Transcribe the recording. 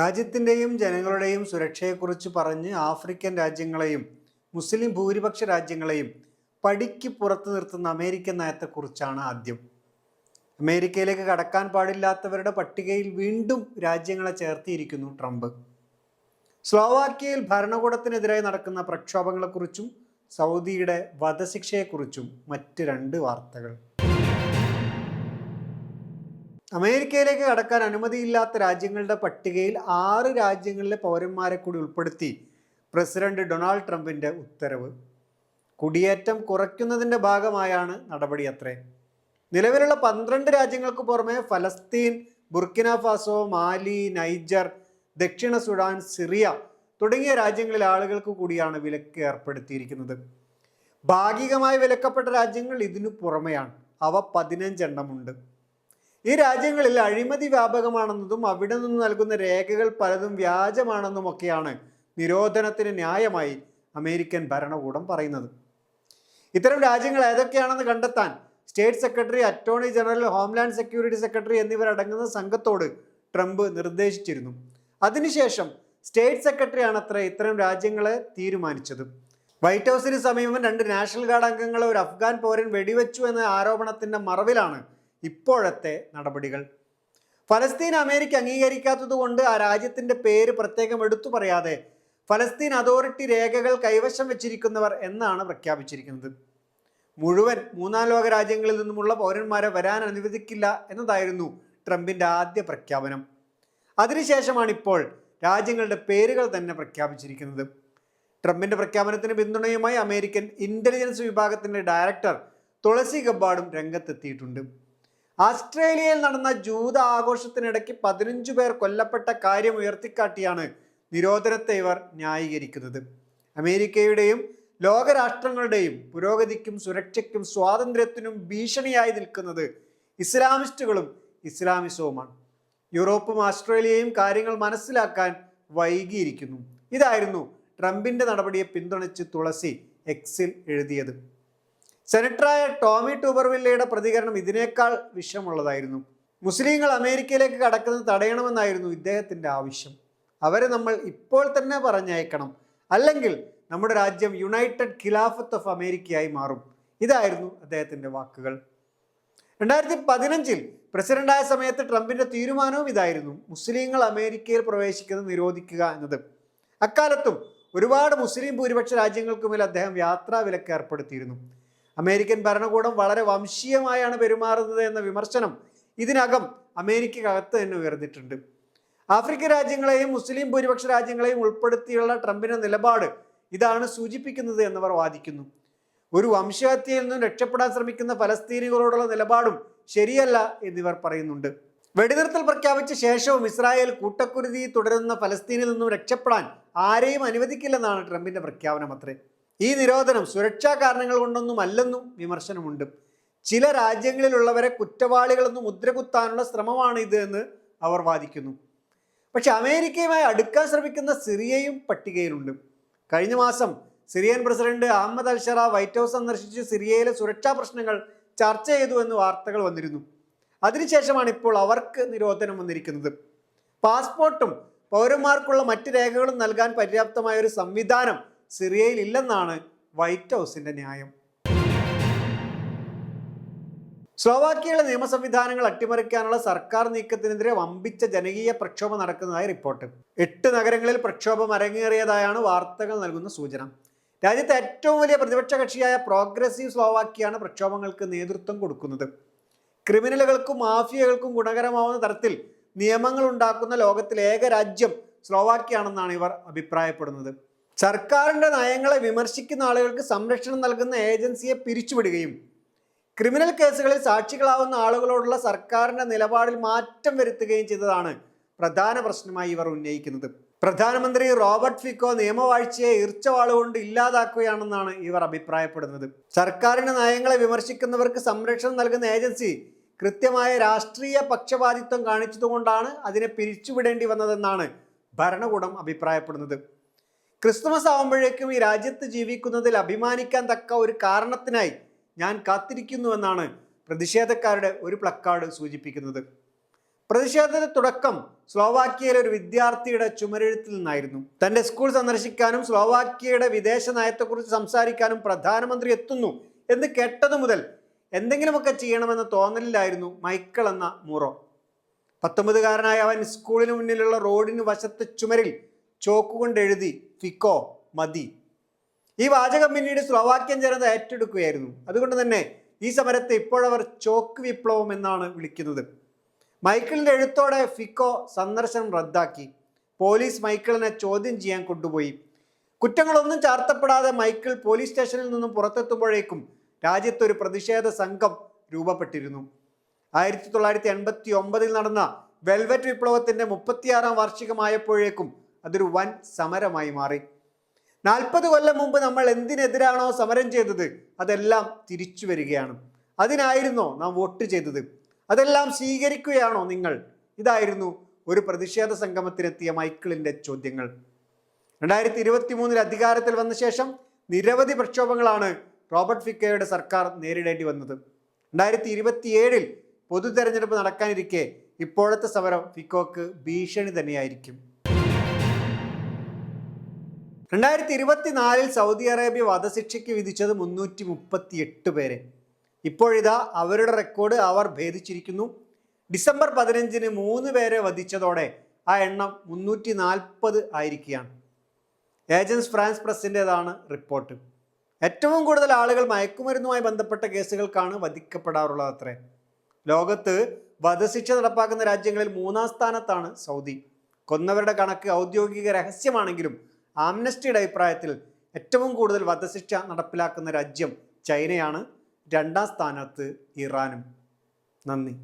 രാജ്യത്തിന്റെയും ജനങ്ങളുടെയും സുരക്ഷയെക്കുറിച്ച് പറഞ്ഞ് ആഫ്രിക്കൻ രാജ്യങ്ങളെയും മുസ്ലിം ഭൂരിപക്ഷ രാജ്യങ്ങളെയും പടിക്ക് പുറത്തു നിർത്തുന്ന അമേരിക്കൻ നയത്തെക്കുറിച്ചാണ് ആദ്യം. അമേരിക്കയിലേക്ക് കടക്കാൻ പാടില്ലാത്തവരുടെ പട്ടികയിൽ വീണ്ടും രാജ്യങ്ങളെ ചേർത്തിയിരിക്കുന്നു ട്രംപ്. സ്ലോവാക്യയിൽ ഭരണകൂടത്തിനെതിരെ നടക്കുന്ന പ്രക്ഷോഭങ്ങളെക്കുറിച്ചും സൗദിയുടെ വധശിക്ഷയെക്കുറിച്ചും മറ്റ് രണ്ട് വാർത്തകൾ. അമേരിക്കയിലേക്ക് കടക്കാൻ അനുമതിയില്ലാത്ത രാജ്യങ്ങളുടെ പട്ടികയിൽ ആറ് രാജ്യങ്ങളിലെ പൗരന്മാരെ കൂടി ഉൾപ്പെടുത്തി പ്രസിഡന്റ് ഡൊണാൾഡ് ട്രംപിന്റെ ഉത്തരവ്. കുടിയേറ്റം കുറയ്ക്കുന്നതിന്റെ ഭാഗമായാണ് നടപടി അത്രേ. നിലവിലുള്ള പന്ത്രണ്ട് രാജ്യങ്ങൾക്ക് പുറമെ ഫലസ്തീൻ ബുർക്കിന ഫാസോ മാലി നൈജർ ദക്ഷിണ സുഡാൻ സിറിയ തുടങ്ങിയ രാജ്യങ്ങളിലെ ആളുകൾക്ക് കൂടിയാണ് വിലക്ക് ഏർപ്പെടുത്തിയിരിക്കുന്നത്. ഭാഗികമായി വിലക്കപ്പെട്ട രാജ്യങ്ങൾ ഇതിനു പുറമെയാണ്. അവ പതിനഞ്ചെണ്ണമുണ്ട്. ഈ രാജ്യങ്ങളിൽ അഴിമതി വ്യാപകമാണെന്നതും അവിടെ നിന്ന് നൽകുന്ന രേഖകൾ പലതും വ്യാജമാണെന്നുമൊക്കെയാണ് നിരോധനത്തിന് ന്യായമായി അമേരിക്കൻ ഭരണകൂടം പറയുന്നത്. ഇത്തരം രാജ്യങ്ങൾ ഏതൊക്കെയാണെന്ന് കണ്ടെത്താൻ state secretary attorney general homeland security secretary എന്നിവരടങ്ങുന്ന സംഘത്തോട് ട്രംപ് നിർദ്ദേശിച്ചിരുന്നു. അതിനുശേഷം സ്റ്റേറ്റ് സെക്രട്ടറിയാണ് അത്ര ഇത്തരം രാജ്യങ്ങളെ തീരുമാനിച്ചത്. വൈറ്റ് ഹൗസിന് സമീപം രണ്ട് നാഷണൽ ഗാർഡ് അംഗങ്ങളെ ഒരു അഫ്ഗാൻ പൗരൻ വെടിവെച്ചു എന്ന ആരോപണത്തിന്റെ മറവിലാണ് ഇപ്പോഴത്തെ നടപടികൾ. ഫലസ്തീൻ അമേരിക്ക അംഗീകരിക്കാത്തത് കൊണ്ട് ആ രാജ്യത്തിന്റെ പേര് പ്രത്യേകം എടുത്തു പറയാതെ ഫലസ്തീൻ അതോറിറ്റി രേഖകൾ കൈവശം വെച്ചിരിക്കുന്നവർ എന്നാണ് പ്രഖ്യാപിച്ചിരിക്കുന്നത്. മുഴുവൻ മൂന്നാം ലോക രാജ്യങ്ങളിൽ നിന്നുമുള്ള പൗരന്മാരെ വരാൻ അനുവദിക്കില്ല എന്നതായിരുന്നു ട്രംപിന്റെ ആദ്യ പ്രഖ്യാപനം. അതിനുശേഷമാണ് ഇപ്പോൾ രാജ്യങ്ങളുടെ പേരുകൾ തന്നെ പ്രഖ്യാപിച്ചിരിക്കുന്നത്. ട്രംപിന്റെ പ്രഖ്യാപനത്തിന് പിന്തുണയുമായി അമേരിക്കൻ ഇന്റലിജൻസ് വിഭാഗത്തിന്റെ ഡയറക്ടർ തുളസി ഗബ്ബാർഡും രംഗത്തെത്തിയിട്ടുണ്ട്. ആസ്ട്രേലിയയിൽ നടന്ന ജൂത ആഘോഷത്തിനിടയ്ക്ക് പതിനഞ്ചു പേർ കൊല്ലപ്പെട്ട കാര്യം ഉയർത്തിക്കാട്ടിയാണ് നിരോധനത്തെ ഇവർ ന്യായീകരിക്കുന്നത്. അമേരിക്കയുടെയും ലോകരാഷ്ട്രങ്ങളുടെയും പുരോഗതിക്കും സുരക്ഷയ്ക്കും സ്വാതന്ത്ര്യത്തിനും ഭീഷണിയായി നിൽക്കുന്നത് ഇസ്ലാമിസ്റ്റുകളും ഇസ്ലാമിസവുമാണ്. യൂറോപ്പും ആസ്ട്രേലിയയും കാര്യങ്ങൾ മനസ്സിലാക്കാൻ വൈകിയിരിക്കുന്നു. ഇതായിരുന്നു ട്രംപിന്റെ നടപടിയെ പിന്തുണച്ച് തുളസി എക്സിൽ എഴുതിയത്. സെനറ്ററായ ടോമി ടൂബർവില്ലയുടെ പ്രതികരണം ഇതിനേക്കാൾ വിഷമുള്ളതായിരുന്നു മുസ്ലിങ്ങൾ അമേരിക്കയിലേക്ക് കടക്കുന്നത് തടയണമെന്നായിരുന്നു ഇദ്ദേഹത്തിന്റെ ആവശ്യം. അവരെ നമ്മൾ ഇപ്പോൾ തന്നെ പറഞ്ഞയക്കണം. അല്ലെങ്കിൽ നമ്മുടെ രാജ്യം യുണൈറ്റഡ് ഖിലാഫത്ത് ഓഫ് അമേരിക്കയായി മാറും. ഇതായിരുന്നു അദ്ദേഹത്തിന്റെ വാക്കുകൾ. രണ്ടായിരത്തി പതിനഞ്ചിൽ പ്രസിഡന്റായ സമയത്ത് ട്രംപിന്റെ തീരുമാനവും ഇതായിരുന്നു. മുസ്ലിങ്ങൾ അമേരിക്കയിൽ പ്രവേശിക്കുന്നത് നിരോധിക്കുക എന്നത്. അക്കാലത്തും ഒരുപാട് മുസ്ലിം ഭൂരിപക്ഷ രാജ്യങ്ങൾക്കുമേൽ അദ്ദേഹം യാത്രാ വിലക്ക് ഏർപ്പെടുത്തിയിരുന്നു. അമേരിക്കൻ ഭരണകൂടം വളരെ വംശീയമായാണ് പെരുമാറുന്നത് എന്ന വിമർശനം ഇതിനകം അമേരിക്കകത്ത് തന്നെ ഉയർന്നിട്ടുണ്ട്. ആഫ്രിക്കൻ രാജ്യങ്ങളെയും മുസ്ലിം ഭൂരിപക്ഷ രാജ്യങ്ങളെയും ഉൾപ്പെടുത്തിയുള്ള ട്രംപിന്റെ നിലപാട് ഇതാണ് സൂചിപ്പിക്കുന്നത് എന്നവർ വാദിക്കുന്നു. ഒരു വംശഹത്യയിൽ നിന്നും രക്ഷപ്പെടാൻ ശ്രമിക്കുന്ന ഫലസ്തീനികളോടുള്ള നിലപാടും ശരിയല്ല എന്നിവർ പറയുന്നുണ്ട്. വെടിനിർത്തൽ പ്രഖ്യാപിച്ച ശേഷവും ഇസ്രായേൽ കൂട്ടക്കുരുതി തുടരുന്ന ഫലസ്തീനിൽ നിന്നും രക്ഷപ്പെടാൻ ആരെയും അനുവദിക്കില്ലെന്നാണ് ട്രംപിന്റെ പ്രഖ്യാപനം അത്രേ ഈ നിരോധനം സുരക്ഷാ കാരണങ്ങൾ കൊണ്ടൊന്നും അല്ലെന്നും വിമർശനമുണ്ട്. ചില രാജ്യങ്ങളിലുള്ളവരെ കുറ്റവാളികളെന്ന് മുദ്രകുത്താനുള്ള ശ്രമമാണ് ഇത് എന്ന് അവർ വാദിക്കുന്നു. പക്ഷെ അമേരിക്കയുമായി അടുക്കാൻ ശ്രമിക്കുന്ന സിറിയയും പട്ടികയിലുണ്ട്. കഴിഞ്ഞ മാസം Syrian president Ahmed al Sharaa White House സന്ദർശിച്ച് സിറിയയിലെ സുരക്ഷാ പ്രശ്നങ്ങൾ ചർച്ച ചെയ്തു എന്ന് വാർത്തകൾ വന്നിരുന്നു. അതിനുശേഷമാണ് ഇപ്പോൾ അവർക്ക് നിരോധനം വന്നിരിക്കുന്നത്. പാസ്പോർട്ടും പൗരന്മാർക്കുള്ള മറ്റ് രേഖകളും നൽകാൻ പര്യാപ്തമായ ഒരു സംവിധാനം സിറിയയിൽ ഇല്ലെന്നാണ് വൈറ്റ് ഹൗസിന്റെ ന്യായം. സ്ലോവാക്കിയയിലെ നിയമ സംവിധാനങ്ങൾ അട്ടിമറിക്കാനുള്ള സർക്കാർ നീക്കത്തിനെതിരെ വമ്പിച്ച ജനകീയ പ്രക്ഷോഭം നടക്കുന്നതായി റിപ്പോർട്ട്. എട്ട് നഗരങ്ങളിൽ പ്രക്ഷോഭം അരങ്ങേറിയതായാണ് വാർത്തകൾ നൽകുന്ന സൂചന. രാജ്യത്തെ ഏറ്റവും വലിയ പ്രതിപക്ഷ കക്ഷിയായ പ്രോഗ്രസീവ് സ്ലോവാക്കിയാണ് പ്രക്ഷോഭങ്ങൾക്ക് നേതൃത്വം കൊടുക്കുന്നത്. ക്രിമിനലുകൾക്കും മാഫിയകൾക്കും ഗുണകരമാവുന്ന തരത്തിൽ നിയമങ്ങൾ ഉണ്ടാക്കുന്ന ലോകത്തിലെ ഏക രാജ്യം സ്ലോവാക്കിയാണെന്നാണ് ഇവർ അഭിപ്രായപ്പെടുന്നത്. സർക്കാരിന്റെ നയങ്ങളെ വിമർശിക്കുന്ന ആളുകൾക്ക് സംരക്ഷണം നൽകുന്ന ഏജൻസിയെ പിരിച്ചുവിടുകയും ക്രിമിനൽ കേസുകളിൽ സാക്ഷികളാവുന്ന ആളുകളോടുള്ള സർക്കാരിന്റെ നിലപാടിൽ മാറ്റം വരുത്തുകയും ചെയ്തതാണ് പ്രധാന പ്രശ്നമായി ഇവർ ഉന്നയിക്കുന്നത്. പ്രധാനമന്ത്രി റോബർട്ട് ഫിക്കോ നിയമവാഴ്ചയെ ഇർച്ചവാളുകൊണ്ട് ഇല്ലാതാക്കുകയാണെന്നാണ് ഇവർ അഭിപ്രായപ്പെടുന്നത്. സർക്കാരിന്റെ നയങ്ങളെ വിമർശിക്കുന്നവർക്ക് സംരക്ഷണം നൽകുന്ന ഏജൻസി കൃത്യമായ രാഷ്ട്രീയ പക്ഷപാതിത്വം കാണിച്ചതുകൊണ്ടാണ് അതിനെ പിരിച്ചുവിടേണ്ടി വന്നതെന്നാണ് ഭരണകൂടം അഭിപ്രായപ്പെടുന്നത്. ക്രിസ്തുമസ് ആവുമ്പോഴേക്കും ഈ രാജ്യത്ത് ജീവിക്കുന്നതിൽ അഭിമാനിക്കാൻ തക്ക ഒരു കാരണത്തിനായി ഞാൻ കാത്തിരിക്കുന്നുവെന്നാണ് പ്രതിഷേധക്കാരുടെ ഒരു പ്ലക്കാർഡ് സൂചിപ്പിക്കുന്നത്. പ്രതിഷേധത്തിന്റെ തുടക്കം സ്ലോവാക്യയിലെ ഒരു വിദ്യാർത്ഥിയുടെ ചുമരെഴുത്തിൽ നിന്നായിരുന്നു. തന്റെ സ്കൂൾ സന്ദർശിക്കാനും സ്ലോവാക്യയുടെ വിദേശ നയത്തെക്കുറിച്ച് സംസാരിക്കാനും പ്രധാനമന്ത്രി എത്തുന്നു എന്ന് കേട്ടതു മുതൽ എന്തെങ്കിലുമൊക്കെ ചെയ്യണമെന്ന തോന്നലിലായിരുന്നു മൈക്കിൾ എന്ന മൂറോ. പത്തൊമ്പതുകാരനായ അവൻ സ്കൂളിന് മുന്നിലുള്ള റോഡിന് വശത്തെ ചുമരിൽ ചോക്കുകൊണ്ട് എഴുതി ഫിക്കോ മതി ഈ വാചകം പിന്നീട് സ്ലോവാക്യൻ ജനത ഏറ്റെടുക്കുകയായിരുന്നു. അതുകൊണ്ട് തന്നെ ഈ സമരത്തെ ഇപ്പോഴവർ ചോക്ക് വിപ്ലവം എന്നാണ് വിളിക്കുന്നത്. മൈക്കിളിന്റെ എഴുത്തോടെ ഫിക്കോ സന്ദർശനം റദ്ദാക്കി. പോലീസ് മൈക്കിളിനെ ചോദ്യം ചെയ്യാൻ കൊണ്ടുപോയി. കുറ്റങ്ങളൊന്നും ചാർത്തപ്പെടാതെ മൈക്കിൾ പോലീസ് സ്റ്റേഷനിൽ നിന്നും പുറത്തെത്തുമ്പോഴേക്കും രാജ്യത്തൊരു പ്രതിഷേധ സംഘം രൂപപ്പെട്ടിരുന്നു. ആയിരത്തി തൊള്ളായിരത്തി എൺപത്തി ഒമ്പതിൽ നടന്ന വെൽവെറ്റ് വിപ്ലവത്തിന്റെ മുപ്പത്തിയാറാം വാർഷികമായപ്പോഴേക്കും അതൊരു വൻ സമരമായി മാറി. നാൽപ്പത് കൊല്ലം മുമ്പ് നമ്മൾ എന്തിനെതിരാണോ സമരം ചെയ്തത്? അതെല്ലാം തിരിച്ചു വരികയാണ്. അതിനായിരുന്നോ നാം വോട്ട് ചെയ്തത്? അതെല്ലാം സ്വീകരിക്കുകയാണോ നിങ്ങൾ? ഇതായിരുന്നു ഒരു പ്രതിഷേധ സംഗമത്തിനെത്തിയ മൈക്കിളിന്റെ ചോദ്യങ്ങൾ. രണ്ടായിരത്തി ഇരുപത്തി മൂന്നിൽ അധികാരത്തിൽ വന്ന ശേഷം നിരവധി പ്രക്ഷോഭങ്ങളാണ് റോബർട്ട് ഫിക്കയുടെ സർക്കാർ നേരിടേണ്ടി വന്നത്. രണ്ടായിരത്തി ഇരുപത്തിയേഴിൽ പൊതു തെരഞ്ഞെടുപ്പ് നടക്കാനിരിക്കെ ഇപ്പോഴത്തെ സമരം ഫിക്കോക്ക് ഭീഷണി തന്നെയായിരിക്കും. രണ്ടായിരത്തി ഇരുപത്തിനാലിൽ സൗദി അറേബ്യ വധശിക്ഷയ്ക്ക് വിധിച്ചത് മുന്നൂറ്റി മുപ്പത്തി എട്ട് പേരെ. ഇപ്പോഴിതാ അവരുടെ റെക്കോർഡ് അവർ ഭേദിച്ചിരിക്കുന്നു. ഡിസംബർ പതിനഞ്ചിന് മൂന്ന് പേരെ വധിച്ചതോടെ ആ എണ്ണം മുന്നൂറ്റി നാൽപ്പത് ആയിരിക്കുകയാണ്. ഏജൻസ് ഫ്രാൻസ് പ്രസിന്റേതാണ് റിപ്പോർട്ട്. ഏറ്റവും കൂടുതൽ ആളുകൾ മയക്കുമരുന്നുമായി ബന്ധപ്പെട്ട കേസുകൾക്കാണ് വധിക്കപ്പെടാറുള്ളത് അത്രേ ലോകത്ത് വധശിക്ഷ നടപ്പാക്കുന്ന രാജ്യങ്ങളിൽ മൂന്നാം സ്ഥാനത്താണ് സൗദി. കൊന്നവരുടെ കണക്ക് ഔദ്യോഗിക രഹസ്യമാണെങ്കിലും ആംനസ്റ്റിയുടെ അഭിപ്രായത്തിൽ ഏറ്റവും കൂടുതൽ വധശിക്ഷ നടപ്പിലാക്കുന്ന രാജ്യം ചൈനയാണ്. രണ്ടാം സ്ഥാനത്ത് ഇറാനും. നന്ദി.